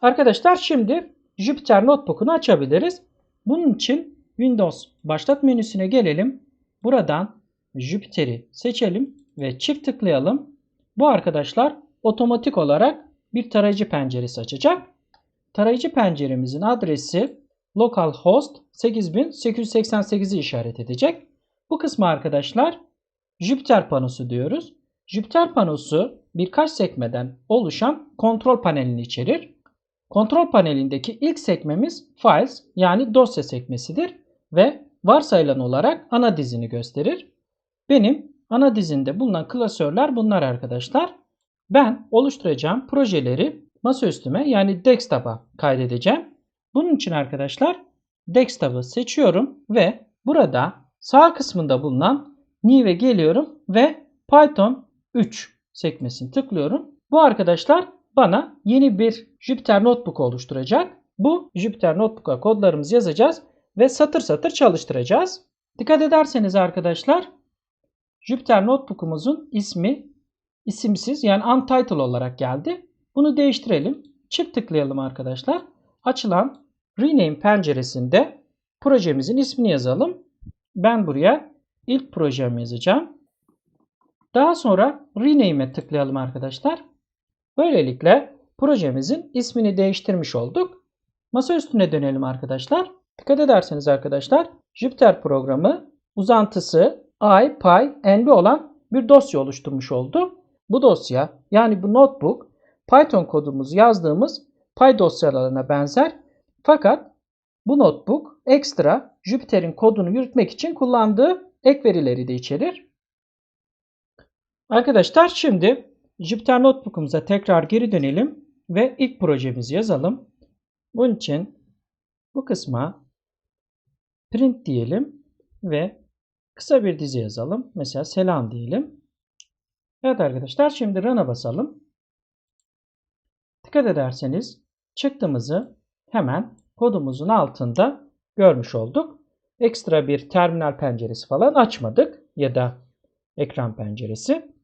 Arkadaşlar şimdi Jupyter Notebook'unu açabiliriz. Bunun için Windows başlat menüsüne gelelim. Buradan Jupyter'i seçelim ve çift tıklayalım. Bu arkadaşlar otomatik olarak bir tarayıcı penceresi açacak. Tarayıcı penceremizin adresi localhost 8888'i işaret edecek. Bu kısmı arkadaşlar Jupyter panosu diyoruz. Jupyter panosu birkaç sekmeden oluşan kontrol panelini içerir. Kontrol panelindeki ilk sekmemiz Files yani dosya sekmesidir ve varsayılan olarak ana dizini gösterir. Benim ana dizinde bulunan klasörler bunlar arkadaşlar. Ben oluşturacağım projeleri masaüstüme yani desktop'a kaydedeceğim. Bunun için arkadaşlar desktop'ı seçiyorum ve burada sağ kısmında bulunan New'e geliyorum ve Python 3 sekmesini tıklıyorum. Bu arkadaşlar bana yeni bir Jupyter Notebook oluşturacak. Bu Jupyter Notebook'a kodlarımızı yazacağız ve satır satır çalıştıracağız. Dikkat ederseniz arkadaşlar Jupyter Notebook'umuzun ismi isimsiz yani untitled olarak geldi. Bunu değiştirelim. Çift tıklayalım arkadaşlar. Açılan Rename penceresinde projemizin ismini yazalım. Ben buraya ilk projemi yazacağım. Daha sonra Rename'e tıklayalım arkadaşlar. Böylelikle projemizin ismini değiştirmiş olduk. Masa üstüne dönelim arkadaşlar. Dikkat ederseniz arkadaşlar Jupyter programı uzantısı i, py, nb olan bir dosya oluşturmuş oldu. Bu dosya yani bu notebook Python kodumuzu yazdığımız py dosyalarına benzer. Fakat bu notebook ekstra Jupyter'in kodunu yürütmek için kullandığı ek verileri de içerir. Arkadaşlar şimdi Jupyter Notebook'umuza tekrar geri dönelim ve ilk projemizi yazalım. Bunun için bu kısma print diyelim ve kısa bir dizi yazalım. Mesela selam diyelim. Evet arkadaşlar şimdi run'a basalım. Dikkat ederseniz çıktığımızı hemen kodumuzun altında görmüş olduk. Ekstra bir terminal penceresi falan açmadık ya da ekran penceresi.